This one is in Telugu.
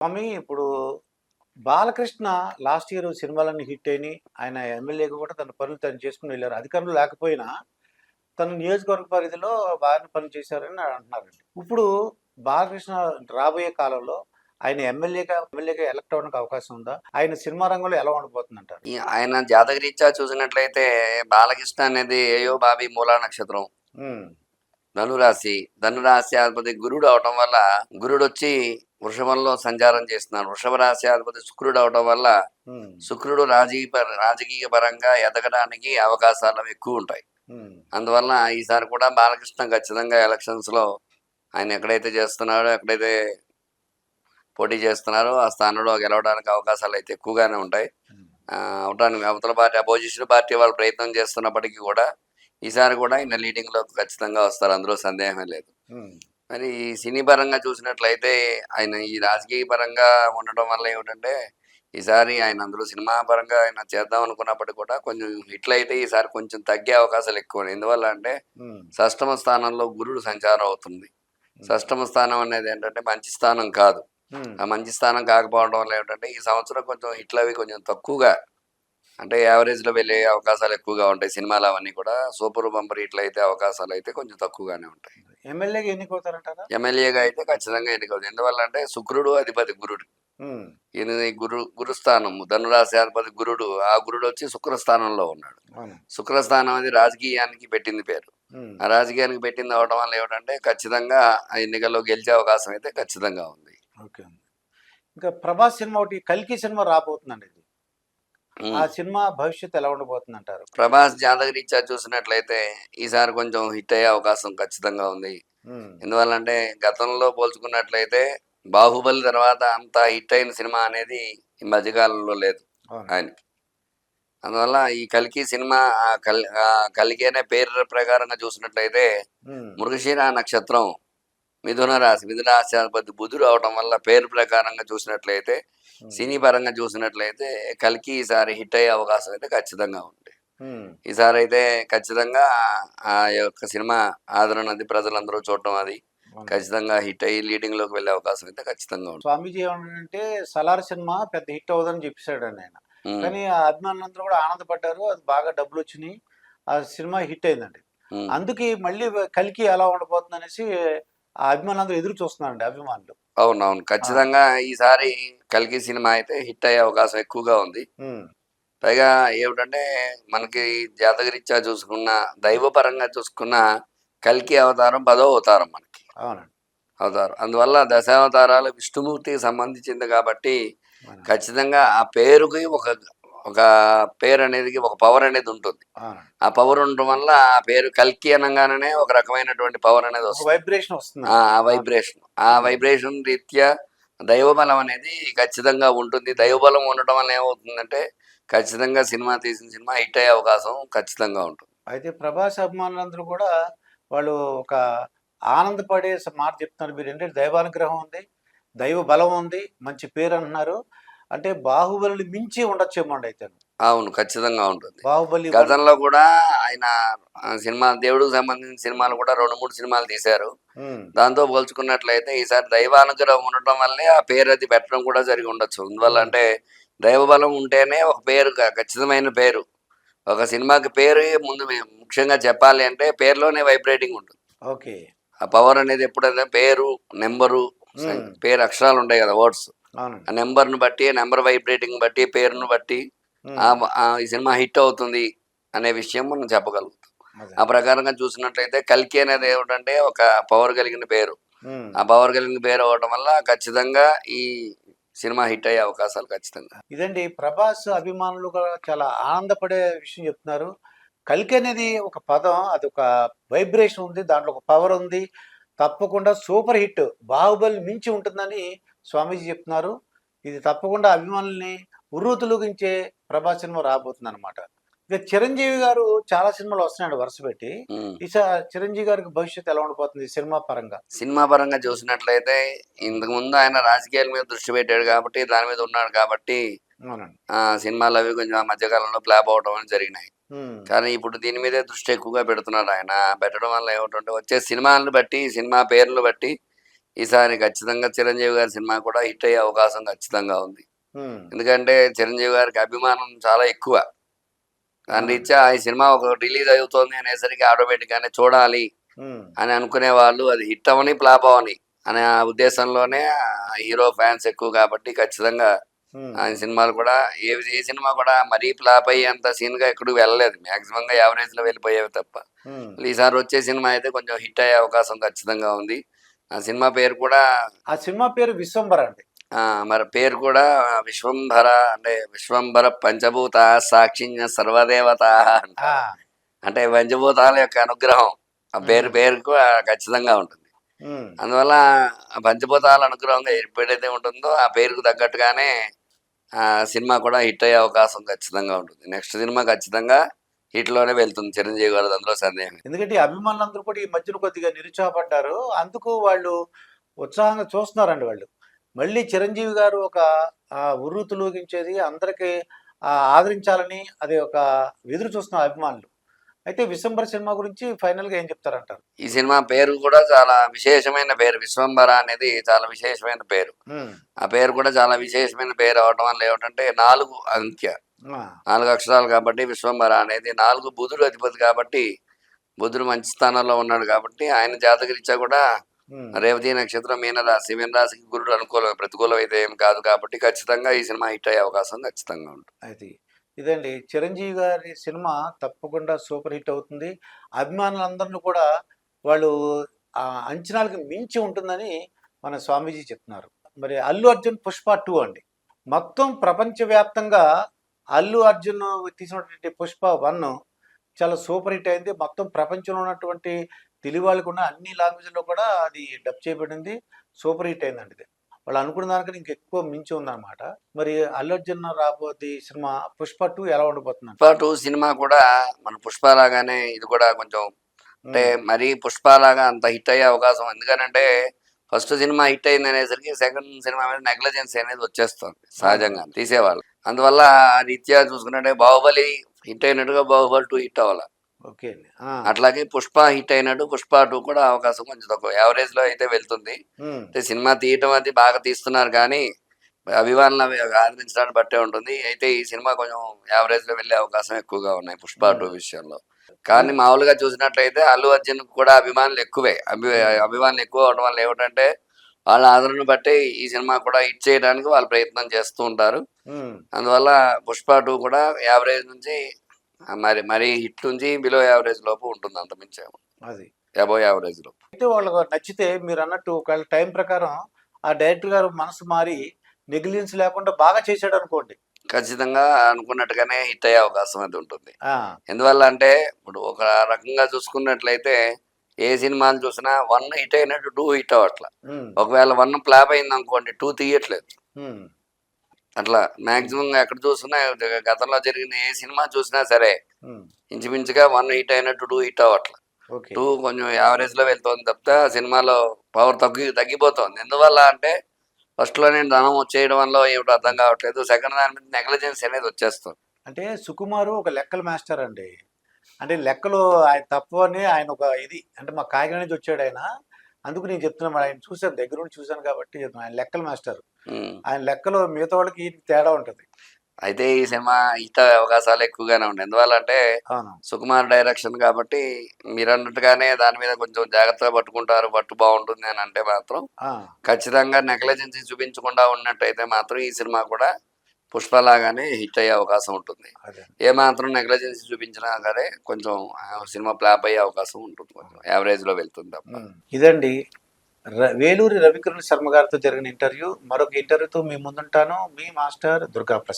స్వామి ఇప్పుడు బాలకృష్ణ లాస్ట్ ఇయర్ సినిమాలన్నీ హిట్ అయినాయి. ఆయన ఎమ్మెల్యేగా కూడా తన పనులు తను చేసుకుని వెళ్ళారు. అధికారంలో లేకపోయినా తన నియోజకవర్గ పరిధిలో బాగానే పనులు చేశారని అంటున్నారండి. ఇప్పుడు బాలకృష్ణ రాబోయే కాలంలో ఆయన ఎమ్మెల్యేగా ఎమ్మెల్యేగా ఎలక్ట్ అవడానికి అవకాశం ఉందా? ఆయన సినిమా రంగంలో ఎలా ఉండబోతుందంటారు? ఆయన జాతకరీత్యా చూసినట్లయితే బాలకృష్ణ అనేది ఏయో బాబి మూలా నక్షత్రం. ధనురాశి. ధనురాశి అధిపతి గురుడు అవటం వల్ల గురుడు వచ్చి వృషభంలో సంచారం చేస్తున్నాడు. వృషభ రాశి అధిపతి శుక్రుడు అవటం వల్ల శుక్రుడు రాజకీయ రాజకీయ పరంగా ఎదగడానికి అవకాశాలు ఎక్కువ ఉంటాయి. అందువల్ల ఈసారి కూడా బాలకృష్ణ ఖచ్చితంగా ఎలక్షన్స్లో ఆయన ఎక్కడైతే చేస్తున్నాడో ఎక్కడైతే పోటీ చేస్తున్నారో ఆ స్థానంలో గెలవడానికి అవకాశాలు అయితే ఎక్కువగానే ఉంటాయి. అవటానికి అవతల పార్టీ అపోజిషన్ పార్టీ వాళ్ళు ప్రయత్నం చేస్తున్నప్పటికీ కూడా ఈసారి కూడా ఆయన లీడింగ్లో ఖచ్చితంగా వస్తారు. అందులో సందేహమే లేదు. మరి ఈ సినీ పరంగా చూసినట్లయితే ఆయన ఈ రాజకీయ పరంగా ఉండటం వల్ల ఏమిటంటే ఈసారి ఆయన అందులో సినిమా పరంగా ఆయన చేద్దాం అనుకున్నప్పటికీ కూడా కొంచెం హిట్లు అయితే ఈసారి కొంచెం తగ్గే అవకాశాలు ఎక్కువ. ఎందువల్ల అంటే షష్టమ స్థానంలో గురుడు సంచారం అవుతుంది. షష్టమ స్థానం అనేది ఏంటంటే మంచి స్థానం కాదు. ఆ మంచి స్థానం కాకపోవడం వల్ల ఏమిటంటే ఈ సంవత్సరం కొంచెం హిట్లు అవి కొంచెం తక్కువగా అంటే యావరేజ్లో వెళ్ళే అవకాశాలు ఎక్కువగా ఉంటాయి. సినిమాలు అవన్నీ కూడా సూపర్ బంపర్ హిట్లు అయితే అవకాశాలు అయితే కొంచెం తక్కువగానే ఉంటాయి. ఎమ్మెల్యేగా ఎన్నికవుతారంటారా? ఎమ్మెల్యేగా అయితే ఖచ్చితంగా ఎన్నికవుతుంది ఎందువల్ల అంటే శుక్రుడు అధిపతి గురుడు. ఈయన గురు గురుస్థానం ధనురాశి అధిపతి గురుడు ఆ గురుడు వచ్చి శుక్రస్థానంలో ఉన్నాడు. శుక్రస్థానం అనేది రాజకీయానికి పెట్టింది పేరు. ఆ రాజకీయానికి పెట్టింది అవడం వల్ల ఏమిటంటే ఖచ్చితంగా ఆ ఎన్నికల్లో గెలిచే అవకాశం అయితే ఖచ్చితంగా ఉంది. ఇంకా ప్రభాస్ సినిమా ఒకటి కల్కి సినిమా రాబోతుందండి. ఆ సినిమా భవిష్యత్తు ఎలా ఉండబోతుంది అంటారు ప్రభాస్ జాతకరీత్యా చూసినట్లయితే ఈసారి కొంచెం హిట్ అయ్యే అవకాశం ఖచ్చితంగా ఉంది. ఎందువల్లంటే గతంలో పోల్చుకున్నట్లయితే బాహుబలి తర్వాత అంత హిట్ అయిన సినిమా అనేది ఈ మధ్యకాలంలో లేదు ఆయనకి అందువల్ల ఈ కల్కి సినిమా ఆ కల్ ఆ కల్కి అనే పేరు ప్రకారంగా చూసినట్లయితే మృగశిర నక్షత్రం మిథున రాశి మిథున రాశి బుధుడు అవడం వల్ల పేరు ప్రకారంగా చూసినట్లయితే సినీ పరంగా చూసినట్లయితే కల్కి ఈసారి హిట్ అయ్యే అవకాశం అయితే ఖచ్చితంగా ఉంది. ఈసారి అయితే ఖచ్చితంగా ఆ యొక్క సినిమా ఆదరణ అది ప్రజలందరూ చూడటం అది ఖచ్చితంగా హిట్ అయ్యి లీడింగ్లోకి వెళ్ళే అవకాశం అయితే ఖచ్చితంగా ఉంది. స్వామీజీ ఏమంటే సలార్ సినిమా పెద్ద హిట్ అవ్వదని చెప్పేశాడు ఆయన. కానీ ఆ అభిమానులందరూ కూడా ఆనందపడ్డారు అది బాగా డబ్బులు వచ్చినాయి ఆ సినిమా హిట్ అయిందండి. అందుకే మళ్ళీ కలికి ఎలా ఉండబోతుంది అనేసి ఆ అభిమానులందరూ ఎదురు చూస్తున్నారండి అభిమానులు. అవునవును. ఖచ్చితంగా ఈసారి కల్కి సినిమా అయితే హిట్ అయ్యే అవకాశం ఎక్కువగా ఉంది. పైగా ఏమిటంటే మనకి జాతకరీత్యా చూసుకున్న దైవపరంగా చూసుకున్న కల్కి అవతారం పదో అవతారం మనకి. అవునండి. అవతారం. అందువల్ల దశావతారాలు విష్ణుమూర్తికి సంబంధించింది కాబట్టి. ఖచ్చితంగా ఆ పేరుకి ఒక ఒక పేరు అనేది ఒక పవర్ అనేది ఉంటుంది ఆ పవర్ ఉండటం వల్ల ఆ పేరు కల్కి అనగానే ఒక రకమైనటువంటి పవర్ అనేది వస్తుంది. వైబ్రేషన్ వస్తుంది. ఆ వైబ్రేషన్. ఆ వైబ్రేషన్ రీత్యా దైవబలం అనేది ఖచ్చితంగా ఉంటుంది. దైవబలం ఉండటం వల్ల ఏమవుతుందంటే ఖచ్చితంగా సినిమా తీసిన సినిమా హిట్ అయ్యే అవకాశం ఖచ్చితంగా ఉంటుంది. అయితే ప్రభాస్ అభిమానులందరూ కూడా వాళ్ళు ఒక ఆనందపడే మాట చెప్తున్నారు. మీరు ఏంటంటే దైవానుగ్రహం ఉంది దైవ బలం ఉంది మంచి పేరు అంటున్నారు. అంటే బాహుబలిని మించి ఉండొచ్చేమో అయితే. అవును ఖచ్చితంగా ఉంటుంది. బాహుబలి గతంలో కూడా ఆయన సినిమా దేవుడికి సంబంధించిన సినిమాలు కూడా రెండు మూడు సినిమాలు తీశారు. దాంతో పోల్చుకున్నట్లయితే ఈసారి దైవానుగ్రహం ఉండటం వల్లే ఆ పేరు అది పెట్టడం కూడా జరిగి ఉండొచ్చు. అందువల్ల అంటే దైవబలం ఉంటేనే ఒక పేరు ఖచ్చితమైన పేరు. ఒక సినిమాకి పేరు ముందు ముఖ్యంగా చెప్పాలి అంటే పేరులోనే వైబ్రేటింగ్ ఉంటుంది. ఓకే. ఆ పవర్ అనేది ఎప్పుడైతే పేరు నెంబరు. పేరు అక్షరాలు ఉంటాయి కదా వర్డ్స్. ఆ నెంబర్ను బట్టి నెంబర్ వైబ్రేటింగ్ బట్టి పేరును బట్టి ఈ సినిమా హిట్ అవుతుంది అనే విషయం మనం చెప్పగలుగుతాం. ఆ ప్రకారంగా చూసినట్లయితే కల్కి అనేది ఏమిటంటే ఒక పవర్ కలిగిన పేరు. ఆ పవర్ కలిగిన పేరు అవడం వల్ల ఖచ్చితంగా ఈ సినిమా హిట్ అయ్యే అవకాశాలు ఖచ్చితంగా. ఇదండి ప్రభాస్ అభిమానులు కూడా చాలా ఆనందపడే విషయం చెప్తున్నారు. కలికి అనేది ఒక పదం అది ఒక వైబ్రేషన్ ఉంది దాంట్లో ఒక పవర్ ఉంది. తప్పకుండా సూపర్ హిట్ బాహుబలి మించి ఉంటుందని స్వామీజీ చెప్తున్నారు. ఇది తప్పకుండా అభిమానుల్ని ఉర్రూతులుగించే ప్రభాస్ సినిమా రాబోతుంది అనమాట ఇక చిరంజీవి గారు చాలా సినిమాలు వస్తున్నాడు వరుస పెట్టి. ఉమ్. ఈ చిరంజీవి గారికి భవిష్యత్తు ఎలా ఉండిపోతుంది సినిమా పరంగా? సినిమా పరంగా చూసినట్లయితే ఇంతకు ముందు ఆయన రాజకీయాల మీద దృష్టి పెట్టాడు కాబట్టి దాని మీద ఉన్నాడు కాబట్టి సినిమాలు అవి కొంచెం మధ్యకాలంలో ఫ్లాప్ అవడం అని జరిగినాయి. కానీ ఇప్పుడు దీని మీదే దృష్టి ఎక్కువగా పెడుతున్నాడు ఆయన. పెట్టడం వల్ల ఏమిటంటే వచ్చే సినిమాలను బట్టి సినిమా పేర్లు బట్టి ఈసారి ఖచ్చితంగా చిరంజీవి గారి సినిమా కూడా హిట్ అయ్యే అవకాశం ఖచ్చితంగా ఉంది. ఎందుకంటే చిరంజీవి గారికి అభిమానం చాలా ఎక్కువ. దాని. రీత్యా ఈ సినిమా ఒక రిలీజ్ అవుతోంది అనేసరికి ఆటోమేటిక్ గానే చూడాలి అని అనుకునే వాళ్ళు అది హిట్ అవని ఫ్లాప్ అవని అనే ఆ ఉద్దేశంలోనే హీరో ఫ్యాన్స్ ఎక్కువ కాబట్టి ఖచ్చితంగా ఆయన సినిమాలు కూడా ఏ ఏ సినిమా కూడా మరీ ఫ్లాప్ అయ్యేంత సీన్గా ఎక్కడికి వెళ్ళలేదు. మాక్సిమం గా యావరేజ్లో వెళ్ళిపోయేవి తప్ప. ఈసారి వచ్చే సినిమా అయితే కొంచెం హిట్ అయ్యే అవకాశం ఖచ్చితంగా ఉంది. ఆ సినిమా పేరు కూడా ఆ సినిమా పేరు విశ్వంబర అండి. ఆ మరి పేరు కూడా విశ్వంభర అంటే విశ్వంభర పంచభూత సాక్షిజ్ఞ సర్వదేవత అంట. పంచభూతాల యొక్క అనుగ్రహం. ఆ పేరు. పేరుకు ఖచ్చితంగా ఉంటుంది. అందువల్ల ఆ పంచభూతాల అనుగ్రహంగా ఎప్పుడైతే ఉంటుందో ఆ పేరుకు తగ్గట్టుగానే సినిమా కూడా హిట్ అయ్యే అవకాశం ఖచ్చితంగా ఉంటుంది. నెక్స్ట్ సినిమా ఖచ్చితంగా హిట్లోనే వెళ్తుంది. చిరంజీవి గారు అందులో సందేహం ఎందుకంటే అభిమానులు అభిమానులందరూ కూడా ఈ మధ్యన కొద్దిగా నిరుత్సాహపడ్డారు. అందుకు వాళ్ళు ఉత్సాహంగా చూస్తున్నారండి వాళ్ళు. మళ్ళీ చిరంజీవి గారు ఒక ఆ, అందరికీ ఆదరించాలని అది ఒక ఎదురు చూస్తున్నారు అభిమానులు. అయితే విశ్వంబర సినిమా గురించి ఫైనల్గా ఏం చెప్తారంటారు? ఈ సినిమా పేరు కూడా చాలా విశేషమైన పేరు. విశ్వంభర అనేది చాలా విశేషమైన పేరు. ఆ పేరు కూడా చాలా విశేషమైన పేరు అవటం వల్ల ఏమిటంటే నాలుగు అంకె ఆ, నాలుగు అక్షరాలు కాబట్టి విశ్వంభర అనేది నాలుగు బుధుడు అధిపతి కాబట్టి బుధుడు మంచి స్థానంలో ఉన్నాడు కాబట్టి ఆయన జాతకరీత్యా కూడా రేవతి నక్షత్రం మీన రాశి మీన రాశికి గురుడు అనుకూలం ప్రతికూలం అయితే ఏం కాదు కాబట్టి ఖచ్చితంగా ఈ సినిమా హిట్ అయ్యే అవకాశం ఖచ్చితంగా ఉంటుంది. అది ఇదండి. చిరంజీవి గారి సినిమా తప్పకుండా సూపర్ హిట్ అవుతుంది. అభిమానులందరినీ కూడా వాళ్ళు ఆ అంచనాలకు మించి ఉంటుందని మన స్వామీజీ చెప్తున్నారు. మరి అల్లు అర్జున్ పుష్ప టూ అండి. మొత్తం ప్రపంచవ్యాప్తంగా అల్లు అర్జున్ తీసినటువంటి పుష్ప వన్ చాలా సూపర్ హిట్ అయింది. మొత్తం ప్రపంచంలో ఉన్నటువంటి తెలుగు వాళ్ళకున్న అన్ని లాంగ్వేజ్లో కూడా అది డబ్ చేయబడింది. సూపర్ హిట్ అయిందండి ఇది. వాళ్ళు అనుకున్న దానికన్నా ఇంకా ఎక్కువ మించి ఉందన్నమాట. మరి అల్లు అర్జున్ రాబోతే సినిమా పుష్ప టూ ఎలా ఉండబోతుంది పుష్ప టూ సినిమా కూడా మన పుష్ప లాగానే ఇది కూడా కొంచెం అంటే మరీ పుష్ప లాగా అంత హిట్ అయ్యే అవకాశం ఎందుకనంటే ఫస్ట్ సినిమా హిట్ అయింది అనేసరికి సెకండ్ సినిమా మీద నెగ్లిజెన్స్ అనేది వచ్చేస్తుంది సహజంగా తీసేవాళ్ళు. అందువల్ల ఆ రీత్యా చూసుకున్నట్టే బాహుబలి హిట్ అయినట్టుగా బాహుబలి టూ హిట్ అవ్వాలి? ఓకే అండి. అట్లాగే పుష్ప హిట్ అయినట్టు పుష్ప టూ కూడా అవకాశం కొంచెం తక్కువ. యావరేజ్లో అయితే వెళ్తుంది. అంటే సినిమా తీయటం అది బాగా తీస్తున్నారు కానీ అభిమానులు అవి ఆదరించడాన్ని బట్టే ఉంటుంది. అయితే ఈ సినిమా కొంచెం యావరేజ్లో వెళ్ళే అవకాశం ఎక్కువగా ఉన్నాయి పుష్ప టూ విషయంలో. కానీ మామూలుగా చూసినట్లయితే అల్లు అర్జున్ కూడా అభిమానులు ఎక్కువే. అభి అభిమానులు ఎక్కువ అవడం వల్ల ఏమిటంటే వాళ్ళ ఆదరణ బట్టి ఈ సినిమా కూడా హిట్ చేయడానికి వాళ్ళు ప్రయత్నం చేస్తూ ఉంటారు. అందువల్ల పుష్ప టూ కూడా యావరేజ్ నుంచి మరి మరి హిట్ నుంచి బిలో యావరేజ్ లోపు ఉంటుంది అంత మించి అది. అబో యావరేజ్ లోపు. అయితే వాళ్ళకు నచ్చితే మీరు అన్నట్టు ఒకవేళ టైం ప్రకారం ఆ డైరెక్టర్ గారు మనసు మారి నెగ్లిజెన్స్ లేకుండా బాగా చేశాడు అనుకోండి. ఖచ్చితంగా అనుకున్నట్టుగానే హిట్ అయ్యే అవకాశం అది ఉంటుంది. ఎందువల్ల అంటే ఇప్పుడు ఒక రకంగా చూసుకున్నట్లయితే ఏ సినిమాలు చూసినా వన్ హిట్ అయినట్టు టూ హిట్ అవ్వట్ల. ఉమ్, ఒకవేళ వన్ ఫ్లాప్ అయింది అనుకోండి టూ తీయట్లేదు. అట్లా మాక్సిమం ఎక్కడ చూసినా గతంలో జరిగిన ఏ సినిమా చూసినా సరే ఇంచుమించుగా వన్ హిట్ అయినట్టు టూ హిట్ అవ్వట్ల. టూ కొంచెం యావరేజ్లో వెళ్తోంది తప్పితే ఆ సినిమాలో పవర్ తగ్గి తగ్గిపోతుంది. ఎందువల్ల అంటే ఫస్ట్లో నేను ధనం వచ్చేయడం వల్ల ఏమిటో అర్థం కావట్లేదు. సెకండ్ దాని మీద నెగ్లిజెన్స్ అనేది వచ్చేస్తుంది. అంటే సుకుమారు ఒక లెక్కల మాస్టర్ అండి. అంటే లెక్కలు ఆయన తప్పు అని ఆయన ఒక ఇది అంటే మా కాకినాడ నుంచి వచ్చాడు ఆయన. అందుకు నేను చెప్తున్నాను మరి ఆయన చూశాను దగ్గర నుండి చూశాను కాబట్టి. ఆయన లెక్కల మాస్టర్. ఆయన లెక్కలో మిగతా వాళ్ళకి తేడా ఉంటుంది. అయితే ఈ సినిమా అయ్యే అవకాశాలు ఎక్కువగానే ఉన్నాయి. ఎందువల్ల అంటే సుకుమార్ డైరెక్షన్ కాబట్టి మీరు అన్నట్టుగానే దాని మీద కొంచెం జాగ్రత్తగా పట్టుకుంటారు పట్టు బాగుంటుంది అని అంటే మాత్రం ఖచ్చితంగా నెగ్లజెన్సీ చూపించకుండా ఉన్నట్టయితే మాత్రం ఈ సినిమా కూడా పుష్పలాగానే హిట్ అయ్యే అవకాశం ఉంటుంది. అదే. ఏ మాత్రం నెగ్లజెన్సీ చూపించినా సరే కొంచెం సినిమా ఫ్లాప్ అయ్యే అవకాశం ఉంటుంది కొంచెం. యావరేజ్లో వెళ్తుంది తప్ప. ఇదండి వేలూరి రవికిరణ్ శర్మ గారితో జరిగిన ఇంటర్వ్యూ. మరొక ఇంటర్వ్యూతో మీ ముందుంటాను. మీ మాస్టర్ దుర్గా ప్రసాద్